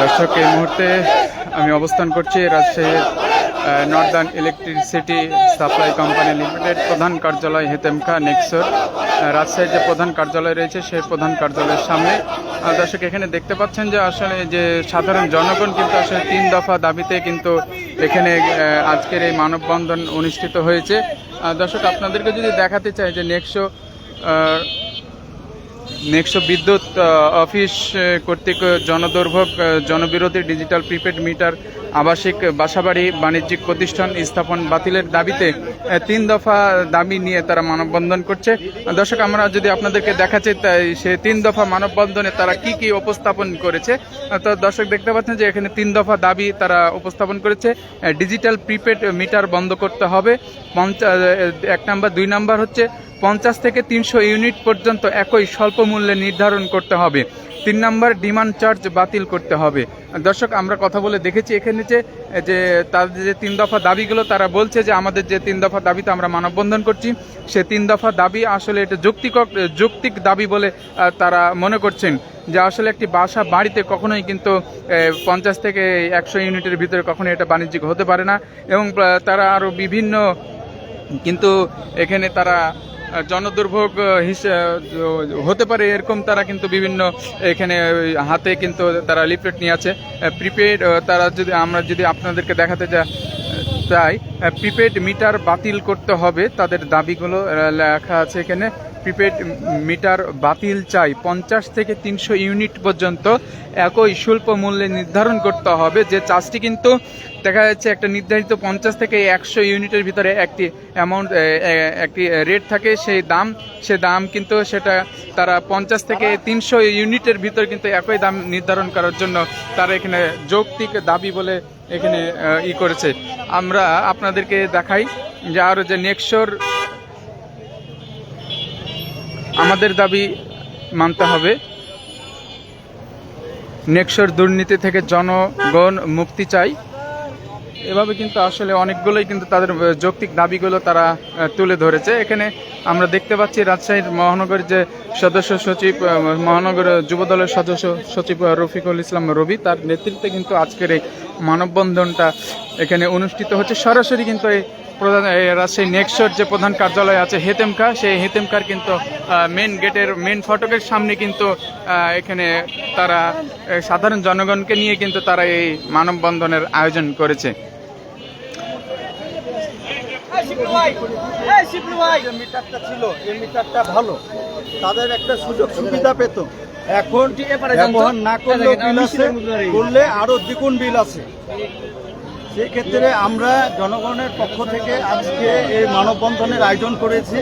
দর্শক এই মুহূর্তে আমি অবস্থান করছি রাজশাহীর northern electricity supply company limited প্রধান কার্যালয় হেতেমখা নেক্সর রাজশাহীর যে প্রধান কার্যালয় রয়েছে সেই প্রধান কার্যালয়ের সামনে। দর্শক এখানে দেখতে পাচ্ছেন যে আসলে যে সাধারণ জনগণ কিন্তু আসলে তিন দফা দাবিতে কিন্তু এখানে আজকের এই মানববন্ধন অনুষ্ঠিত হয়েছে। দর্শক আপনাদেরকে যদি দেখাতে চাই যে নেক্সো নেক্সট বিদ্যুৎ অফিস কর্তৃক জনদুর্ভোগ জনবিরোধী ডিজিটাল প্রিপেড মিটার, আবাসিক বাসাবাড়ি, বাণিজ্যিক প্রতিষ্ঠান স্থাপন বাতিলের দাবিতে তিন দফা দাবি নিয়ে তারা মানববন্ধন করছে। দর্শক, আমরা যদি আপনাদেরকে দেখাচ্ছি, তাই সে তিন দফা মানববন্ধনে তারা কি কি উপস্থাপন করেছে? তো দর্শক দেখতে পাচ্ছেন যে এখানে তিন দফা দাবি তারা উপস্থাপন করেছে। ডিজিটাল প্রিপেড মিটার বন্ধ করতে হবে। পঞ্চা এক নাম্বার। দুই নাম্বার হচ্ছে পঞ্চাশ থেকে তিনশো ইউনিট পর্যন্ত একই স্বল্প মূল্যে নির্ধারণ করতে হবে। তিন নম্বর, ডিমান্ড চার্জ বাতিল করতে হবে। দর্শক, আমরা কথা বলে দেখেছি এখানে যে যে তাদের যে তিন দফা দাবিগুলো, তারা বলছে যে আমাদের যে তিন দফা দাবিতে আমরা মানববন্ধন করছি। সে তিন দফা দাবি আসলে এটা যৌক্তিক যৌক্তিক দাবি বলে তারা মনে করছেন যে আসলে একটি বাসা বাড়িতে কখনোই কিন্তু পঞ্চাশ থেকে একশো ইউনিটের ভিতরে কখনোই এটা বাণিজ্যিক হতে পারে না। এবং তারা আরও বিভিন্ন কিন্তু এখানে তারা জনদুর্ভোগ হতে পারে এরকম তারা কিন্তু বিভিন্ন, এখানে হাতে কিন্তু তারা লিফলেট নিয়ে আছে। প্রিপেড তারা যদি, আমরা যদি আপনাদেরকে দেখাতে যা, চাই প্রিপেড মিটার বাতিল করতে হবে, তাদের দাবিগুলো লেখা আছে এখানে। প্রিপেড মিটার বাতিল চাই। পঞ্চাশ থেকে তিনশো ইউনিট পর্যন্ত একই শুল্ক মূল্যে নির্ধারণ করতে হবে। যে চার্জটি কিন্তু দেখা যাচ্ছে একটা নির্ধারিত পঞ্চাশ থেকে একশো ইউনিটের ভিতরে একটি অ্যামাউন্ট একটি রেট থাকে, সেই দাম, সে দাম কিন্তু সেটা তারা পঞ্চাশ থেকে তিনশো ইউনিটের ভিতর কিন্তু একই দাম নির্ধারণ করার জন্য তারা এখানে যৌক্তিক দাবি বলে এখানে ই করেছে। আমরা আপনাদেরকে দেখাই যে আরও যে নেক্সর আমাদের দাবি মানতে হবে। নেক্সর দুর্নীতি থেকে জনগণ মুক্তি চাই। এভাবে কিন্তু আসলে অনেকগুলোই কিন্তু তাদের যৌক্তিক দাবিগুলো তারা তুলে ধরেছে। এখানে আমরা দেখতে পাচ্ছি রাজশাহীর মহানগর যে সদস্য সচিব মহানগর যুবদলের সদস্য সচিব রফিকুল ইসলাম রবি, তার নেতৃত্বে কিন্তু আজকের এই মানববন্ধনটা এখানে অনুষ্ঠিত হচ্ছে। সরাসরি কিন্তু এই প্রধান রাজশাহী নেক্সট যে প্রধান কার্যালয় আছে হেতেমকা সেই হেতেমকার কিন্তু মেন গেটের মেন ফটকের সামনে কিন্তু এখানে তারা সাধারণ জনগণকে নিয়ে কিন্তু তারা এই মানববন্ধনের আয়োজন করেছে। এই শিবলু ভাই এই শিবলু ভাই যে মিটারটা ছিল এই মিটারটা ভালো। তাদের একটা সুযোগ সুবিধা পেত। এখন ব্যবহার না করলেও বিল আছে করলে আরও দ্বিগুণ বিল আছে। সেক্ষেত্রে আমরা জনগণের পক্ষ থেকে আজকে এই মানববন্ধনের আয়োজন করেছি।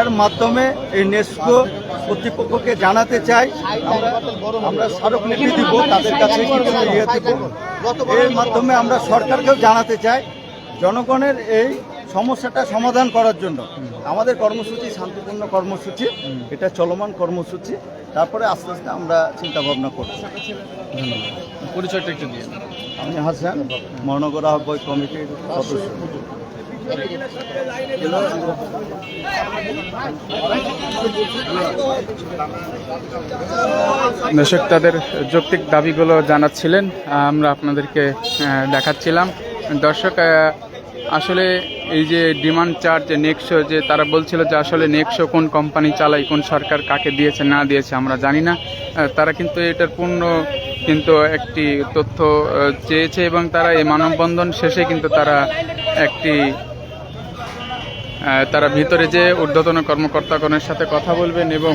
এর মাধ্যমে এই নেস্কো কর্তৃপক্ষকে জানাতে চাই। আমরা স্মারকলিপি দিব, তাদের কাছে ইয়ে এর মাধ্যমে আমরা সরকারকেও জানাতে চাই জনগণের এই সমস্যাটা সমাধান করার জন্য। আমাদের কর্মসূচি শান্তিপূর্ণ কর্মসূচি, এটা চলমান কর্মসূচি। তারপরে আস্তে আস্তে আমরা চিন্তা ভাবনা করছি পরিচয়টা একটু দিয়ে আমি হাসান মহানগর আহ্বায়ক কমিটির সদস্য। দর্শক তাদের যৌক্তিক দাবিগুলো জানাচ্ছিলেন আমরা আপনাদেরকে দেখাচ্ছিলাম। দর্শক আসলে এই যে ডিমান্ড চার্জ নেক্সো যে তারা বলছিল যে আসলে নেক্সো কোন কোম্পানি চালায় কোন সরকার কাকে দিয়েছে না দিয়েছে আমরা জানি না তারা কিন্তু এটার পূর্ণ কিন্তু একটি তথ্য চেয়েছে এবং তারা এই মানববন্ধন শেষে কিন্তু তারা একটি তারা ভিতরে যে ঊর্ধ্বতন কর্মকর্তাগণের সাথে কথা বলবেন এবং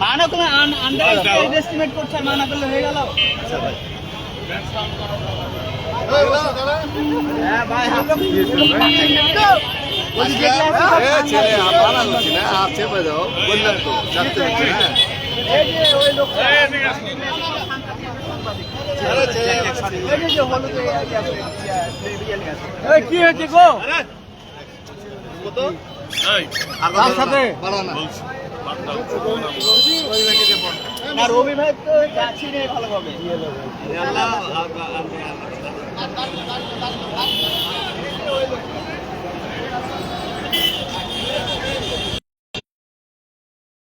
মানা তুমি চেপে যাও বললাম তো চারটে কি হয়েছে গো রবি ভাই তো যাচ্ছি রে ভালোভাবে